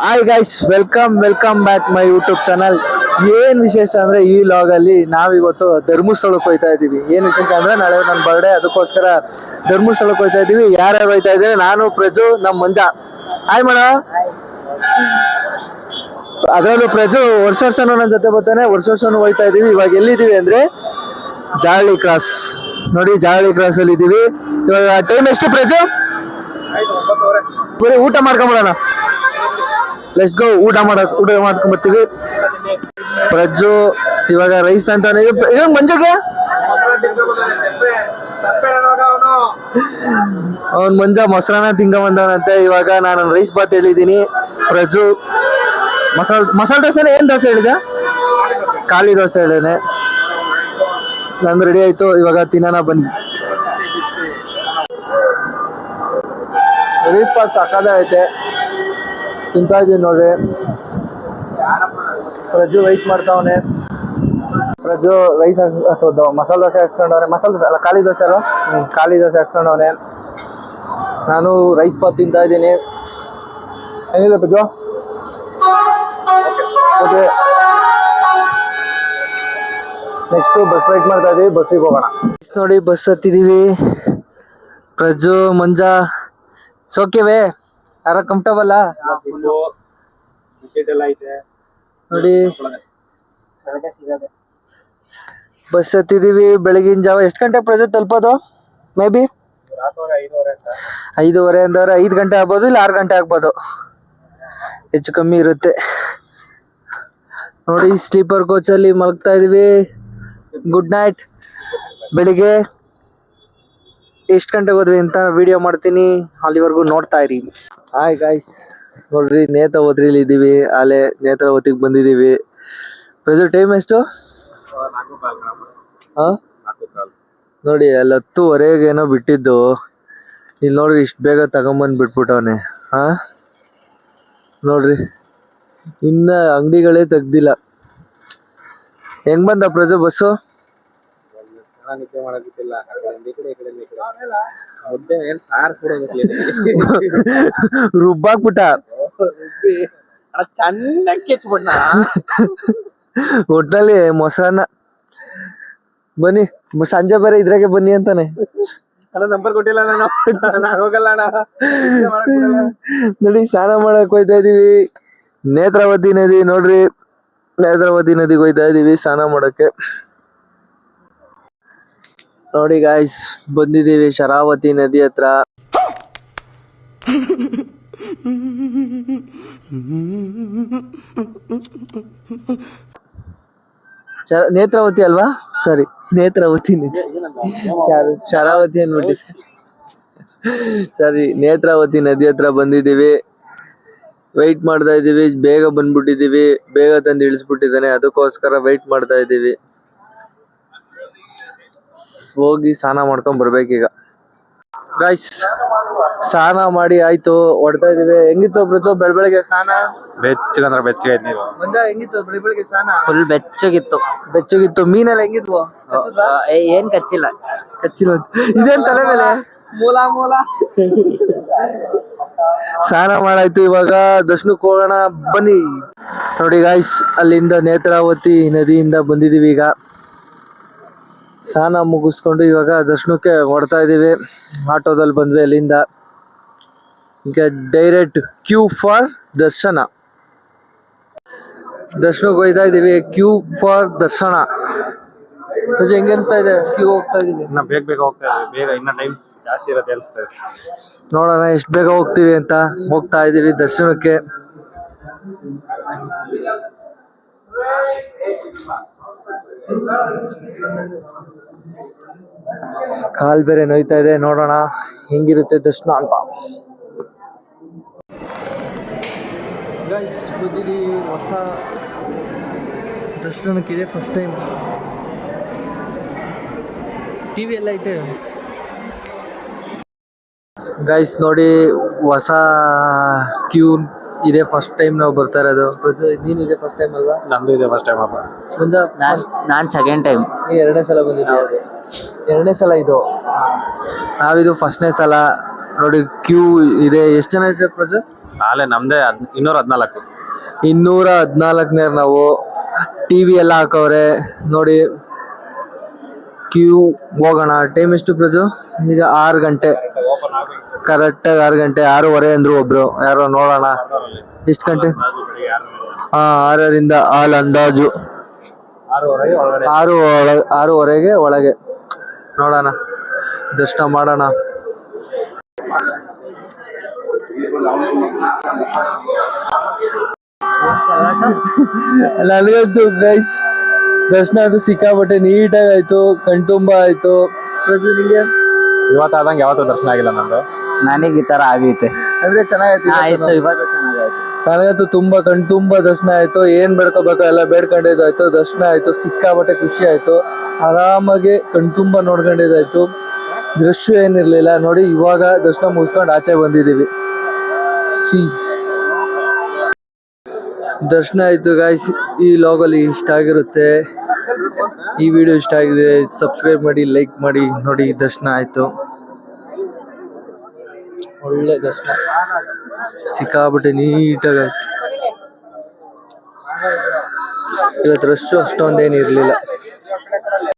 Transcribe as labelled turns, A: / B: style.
A: Hi guys welcome welcome back my YouTube channel ಏನ್ ವಿಶೇಷ ಅಂದ್ರೆ ಈ ಲಾಗ್ ಅಲ್ಲಿ ನಾವಿವತ್ತು ಧರ್ಮಸ್ಥಳಕ್ಕೆ ಹೋಯ್ತಾ ಇದೀವಿ ಏನ್ ವಿಶೇಷ ಅಂದ್ರೆ ನಾಳೆ ನನ್ನ ಬರ್ಡೇ ಅದಕ್ಕೋಸ್ಕರ ಧರ್ಮಸ್ಥಳಕ್ಕೆ ಹೋಯ್ತಾ ಇದೀವಿ ಯಾರ್ಯಾರು ಹೋಯ್ತಾ ಇದ್ದೀವಿ ನಾನು, ಪ್ರಜು, ನಮ್ ಮಂಜ. ಹಾಯ್ ಮೇಡ ಅದರಲ್ಲೂ ಪ್ರಜು, ವರ್ಷ ವರ್ಷನೂ ನನ್ನ ಜೊತೆ ಬರ್ತಾನೆ. ವರ್ಷ ವರ್ಷನೂ ಹೋಯ್ತಾ ಇದೀವಿ ಇವಾಗ ಎಲ್ಲಿದ್ದೀವಿ ಅಂದ್ರೆ ಜಾಳಿ ಕ್ರಾಸ್ ನೋಡಿ ಜಾಳಿ ಕ್ರಾಸ್ ಅಲ್ಲಿ ಇದೀವಿ ಇವಾಗ ಟೈಮ್ ಎಷ್ಟು ಪ್ರಜು? ಬರೀ ಊಟ ಮಾಡ್ಕೊಂಬಿಡೋಣ ಲೆಟ್ಸ್ ಗೋ ಊಟ ಮಾಡಕ್ ಊಟ ಮಾಡ್ಕೊಂಡ್ ಬರ್ತೀವಿ. ಪ್ರಜ್ಜು, ಇವಾಗ ರೈಸ್ ಅಂತ ಮಂಜುಗೆ? ಅವ್ನ್ ಮಂಜ ಮೊಸರನ್ನ ತಿಂಗ ಬಂದವನಂತೆ ಇವಾಗ ನಾನು ರೈಸ್ ಬಾತ್ ಹೇಳಿದೀನಿ ಪ್ರಜ್ಜು, ಮಸಾಲ ಮಸಾಲ ದೋಸೆ ಏನ್ ದೋಸೆ ಹೇಳಿದ ಖಾಲಿ ದೋಸೆ ಹೇಳಿದೆ ನಂದು ರೆಡಿ ಆಯ್ತು. ಇವಾಗ ತಿನ್ನೋಣ, ಬನ್ನಿ. ಪಾತ್ ಐತೆ. ತಿಂತಾ ಇದೀನಿ ನೋಡ್ರಿ. ಪ್ರಜು ವೆಯ್ಟ್ ಮಾಡ್ತಾವನೆ ಪ್ರಜು ರೈಸ್ ಅಥವಾ ಮಸಾಲೆ ದೋಸೆ ಹಾಕ್ಸ್ಕೊಂಡವನೆ ಮಸಾಲೆ ದೋಸೆ ಅಲ್ಲ, ಖಾಲಿ ದೋಸೆ ಅಲ್ವಾ? ಖಾಲಿ ದೋಸೆ ಹಾಕ್ಸ್ಕೊಂಡವನೆ ನಾನು ರೈಸ್ ಪಾತ್ ತಿಂತಾ ಇದ್ದೀನಿ. ಏನಿದೆ Praju okay next bus wait ಮಾಡ್ತಾ ಇದೀವಿ ಬಸ್ಸಿಗೆ ಹೋಗೋಣ. ನೋಡಿ ಬಸ್ ಹತ್ತಿದ್ದೀವಿ ಪ್ರಜು ಮಂಜ. ಸೋಕೆವೆ ಯಾರ ಕಂಫರ್ಟಬಲ್ ನೋಡಿ. ಬಸ್ ಹತ್ತಿದೀವಿ ಬೆಳಗಿನ ಜಾವ. ಎಷ್ಟು ಗಂಟೆ ಪ್ರೆಸೆಂಟ್ ತಲುಪೋದು? ಮೇ ಬಿ ಐದೂವರೆ ಅಂದವ್ರೆ ಐದು ಗಂಟೆ ಆಗ್ಬೋದು ಇಲ್ಲ ಆರು ಗಂಟೆ ಆಗ್ಬೋದು? ಹೆಚ್ಚು ಕಮ್ಮಿ ಇರುತ್ತೆ. ನೋಡಿ ಸ್ಲೀಪರ್ ಕೋಚಲ್ಲಿ ಮಲಗ್ತಾ ಇದೀವಿ. ಗುಡ್ ನೈಟ್ ಬೆಳಿಗ್ಗೆ ಎಷ್ಟು ಗಂಟೆಗೆ ಹೋದ್ವಿ ಅಂತ ವಿಡಿಯೋ ಮಾಡ್ತೀನಿ. ಅಲ್ಲಿವರೆಗೂ ನೋಡ್ತಾ ಇರಿ. ಹಾಯ್ ಗಾಯ್ಸ್ ನೋಡ್ರಿ ನೇತ್ರಾವತಿಲಿ ಇದ್ದೀವಿ ನೇತ್ರ ನೇತ್ರಾವತಿಗೆ ಬಂದಿದ್ದೀವಿ. ಪ್ರೆಸೆಂಟ್ ಟೈಮ್ ಎಷ್ಟು? ಹಾ? ನೋಡಿ ಅಲ್ಲಿ ಹತ್ತುವರೆಗೆ ಏನೋ ಬಿಟ್ಟಿದ್ದು. ಇಲ್ಲಿ ನೋಡ್ರಿ, ಇಷ್ಟು ಬೇಗ ತಗೊಂಬಂದು ಬಿಟ್ಬಿಟ್ಟವನೆ. ಹಾ? ನೋಡ್ರಿ. ಇನ್ನ ಅಂಗಡಿಗಳೇ ತೆಗ್ದಿಲ್ಲ. ಹೆಂಗ್ ಬಂದ ಪ್ರಜೆ ಬಸ್ಸು? ರುಬ್ಬಾಕ್ಬಿಟ್ಟ.
B: ಚೆನ್ನಾಗಿ ಕೆಚ್ಬಿಟ್ನ
A: ಒಟ್ನಲ್ಲಿ ಮೊಸರನ್ನ. ಬನ್ನಿ ಸಂಜೆ ಬೇರೆ ಇದ್ರಾಗೆ ಬನ್ನಿ ಅಂತಾನೆ.
B: ಅಣ್ಣ ನಂಬರ್ ಕೊಟ್ಟಿಲ್ಲ ನಾನು. ನಾನು ಹೋಗಲ್ಲ ಅಣ್ಣ.
A: ನೋಡಿ ಸ್ನಾನ ಮಾಡಕ್ ಹೋಯ್ತಾ ಇದೀವಿ. ನೇತ್ರಾವತಿ ನದಿ ನೋಡ್ರಿ. ನೇತ್ರಾವತಿ ನದಿಗೆ ಹೋಯ್ತಾ ಇದೀವಿ ಸ್ನಾನ ಮಾಡಕ್ಕೆ. ನೋಡಿ ಗಾಯ್ಸ್ ಬಂದಿದ್ದೀವಿ ಶರಾವತಿ ನದಿ ಹತ್ರ. ನೇತ್ರಾವತಿ ಅಲ್ವಾ? ಸಾರಿ ನೇತ್ರಾವತಿ ನದಿ. ಶರ- ಶರಾವತಿ ಅನ್ಬಿಟ್ಟಿ. ಸರಿ ನೇತ್ರಾವತಿ ನದಿ ಹತ್ರ ಬಂದಿದ್ದೀವಿ. ವೆಯ್ಟ್ ಮಾಡ್ತಾ ಇದ್ದೀವಿ, ಬೇಗ ಬಂದ್ಬಿಟ್ಟಿದ್ದೀವಿ, ಬೇಗ ತಂದು ಇಳಿಸ್ಬಿಟ್ಟಿದ್ದಾನೆ, ಅದಕ್ಕೋಸ್ಕರ ವೆಯ್ಟ್ ಮಾಡ್ತಾ ಇದೀವಿ ಹೋಗಿ ಸ್ನಾನ ಮಾಡ್ಕೊಂಡ್ ಬರ್ಬೇಕೀಗ ಗಾಯ್ಸ್ ಸ್ನಾನ ಮಾಡಿ ಆಯ್ತು ಹೊಡ್ತಾ ಇದೀವಿ. ಹೆಂಗಿತ್ತು ಪ್ರಚೋ ಬೆಳ್ಬೆಳಗ್ಗೆ ಸ್ನಾನ?
B: ಬೆಚ್ಚಗಂದ್ರ ಬೆಚ್ಚಗೈತ್ ನೀವು
A: ಮಂಜ ಹೆಂಗಿತ್ತು ಬೆಳ್ಬೆಳಗ್ಗೆ ಸ್ನಾನ?
C: ಫುಲ್ ಬೆಚ್ಚಗಿತ್ತು.
A: ಬೆಚ್ಚಗಿತ್ತು. ಮೀನೆಲ್ಲ ಹೆಂಗಿದ್ವು?
C: ಏ- ಏನ್ ಕಚ್ಚಿಲ್ಲ.
A: ಕಚ್ಚಿಲ್ಲ ಇದೇನ್ ತಲೆ ಮೇಲೆ?
B: ಮೂಲ ಮೂಲ.
A: ಸ್ನಾನ ಮಾಡಾಯ್ತು ಇವಾಗ. ದರ್ಶನಕ್ಕೆ ಹೋಗೋಣ. ಬನ್ನಿ. ನೋಡಿ ಗಾಯ್ಸ್ ಅಲ್ಲಿಂದ ನೇತ್ರಾವತಿ ನದಿಯಿಂದ ಬಂದಿದೀವಿ ಈಗ. ಸ್ನಾನ ಮುಗಿಸ್ಕೊಂಡು ಇವಾಗ ದರ್ಶನಕ್ಕೆ ಹೊಡ್ತಾ ಇದ್ದೀವಿ. ಆಟೋದಲ್ಲಿ ಬಂದ್ವಿ ಅಲ್ಲಿಂದ. ಈಗ ಡೈರೆಕ್ಟ್ ಕ್ಯೂ ಫಾರ್ ದರ್ಶನ. ದರ್ಶನಕ್ಕೆ ಹೋಯ್ತಾ ಇದ್ದೀವಿ. ಕ್ಯೂ ಫಾರ್ ದರ್ಶನ. ಹೆಂಗೆ ಇದೆ? ಕ್ಯೂ ಹೋಗ್ತಾ ಇದೀವಿ
B: ಇನ್ನ ಬೇಗ ಬೇಗ ಹೋಗ್ತಾ ಇದ್ದೀವಿ. ಬೇಗ ಇನ್ನ ಟೈಮ್ ಜಾಸ್ತಿ ಇರತ್ತೆ ಅನ್ಸ್ತದೆ
A: ನೋಡೋಣ ಎಷ್ಟು ಬೇಗ ಹೋಗ್ತೀವಿ ಅಂತ ಹೋಗ್ತಾ ಇದ್ದೀವಿ ದರ್ಶನಕ್ಕೆ. ಕಾಲ್ ಬೇರೆ ನೋಯ್ತಾ ಇದೆ ನೋಡೋಣ ಹೆಂಗಿರುತ್ತೆ ದರ್ಶನ ಅಂತ. ಬಂದಿದ್ದೀವಿ ಹೊಸ ದರ್ಶನಕ್ಕಿದೆ ಫಸ್ಟ್ ಟೈಮ್ ಟಿವಿ ಎಲ್ಲ ಐತೆ. ಗೈಸ್ ನೋಡಿ ಹೊಸ ಕ್ಯೂ ಇದೆ ಫಸ್ಟ್ ಟೈಮ್ ನಾವು ಬರ್ತಾ ಇರೋದು. ಪ್ರತಿ ನೀನು ಇದೆ ಫಸ್ಟ್ ಟೈಮ್ ಅಲ್ವಾ?
B: ನಂದು ಇದೆ ಫಸ್ಟ್ ಟೈಮ್ ಅಪ್ಪ.
A: ಮುಂದ
C: ನಾನ್ ನಾನ್ ಸೆಕೆಂಡ್ ಟೈಮ್
A: ನೀ ಎರಡನೇ ಸಲ ಬಂದಿದ್ದೀವಿ ಎರಡನೇ ಸಲ ಇದು? ನಾವಿದು ಫಸ್ಟ್ನೇ ಸಲ. ನೋಡಿ ಕ್ಯೂ ಇದೆ. ಎಷ್ಟು ಜನ ಇದೆ ಪ್ರಜು?
B: ಆಲೆ ನಮ್ದೇ ಹದ್- ಇನ್ನೂರ ಹದ್ನಾಲ್ಕು.
A: ಇನ್ನೂರ ಹದ್ನಾಲ್ಕನೇ ನಾವು. ಟಿವಿ ಎಲ್ಲ ಹಾಕವ್ರೆ. ನೋಡಿ ಕ್ಯೂ ಹೋಗೋಣ. ಟೈಮ್ ಎಷ್ಟು ಪ್ರಜು? ಈಗ ಆರು ಗಂಟೆ. ಕರೆಕ್ಟಾಗಿ ಆರು ಗಂಟೆ ಆರೂವರೆ ಅಂದ್ರು ಒಬ್ರು. ಯಾರೋ ನೋಡೋಣ. ಎಷ್ಟು ಗಂಟೆ? ಹಾ ಆರರಿಂದ ಆಲ್ ಅಂದಾಜು. ಆರು ಆರೂವರೆಗೆ ಒಳಗೆ. ನೋಡೋಣ. ದರ್ಶನ ಮಾಡೋಣ. ನನಗಂತೂ ಗೈಸ್ ದರ್ಶನ ಅಂತೂ ಸಿಕ್ಕಾಪಟ್ಟೆ ನೀಟಾಗಿ ಆಯ್ತು ಕಣ್ತುಂಬ ಆಯ್ತು. ಪ್ರಜು
B: ಇವತ್ತಾದಂಗೆ ಯಾವತ್ತೂ ದರ್ಶನ ಆಗಿಲ್ಲ ನಂದು.
C: ನನಗೆ ಈ ತರ ಆಗೈತೆ.
A: ಅಂದ್ರೆ ಚೆನ್ನಾಗೈತಿ
C: ಆಯ್ತು
A: ನನಗಂತೂ ತುಂಬಾ ಕಣ್ ತುಂಬಾ ದರ್ಶನ ಆಯ್ತು. ಏನ್ ಬೇಡ್ಕೋಬೇಕು ಎಲ್ಲ ಬೇಡ್ಕೊಂಡಿದ್ದಾಯ್ತು. ದರ್ಶನ ಆಯ್ತು ಸಿಕ್ಕಾಪಟ್ಟೆ ಖುಷಿ ಆಯ್ತು. ಆರಾಮಾಗಿ ಕಣ್ ತುಂಬಾ ನೋಡ್ಕೊಂಡಿದ್ದಾಯ್ತು. ದೃಶ್ಯ ಏನಿರ್ಲಿಲ್ಲ. ನೋಡಿ ಇವಾಗ ದರ್ಶನ ಮುಗಿಸ್ಕೊಂಡು ಆಚೆ ಬಂದಿದೀವಿ ಸಿ ದರ್ಶನ ಆಯ್ತು ಗಾಯ್ಸ್ ಈ ಲಾಗಲ್ಲಿ ಇಷ್ಟ ಆಗಿರುತ್ತೆ. ಈ ವಿಡಿಯೋ ಇಷ್ಟ ಆಗಿದೆ ಸಬ್ಸ್ಕ್ರೈಬ್ ಮಾಡಿ ಲೈಕ್ ಮಾಡಿ. ನೋಡಿ ದರ್ಶನ ಆಯ್ತು. ಒಳ್ಳೆ ದರ್ಶನ ಸಿಕ್ಕಾಬಿಟ್ಟೆ ನೀಟಾಗಿ ಇವತ್ತು ರಶ್ ಅಷ್ಟೊಂದೇನು ಇರಲಿಲ್ಲ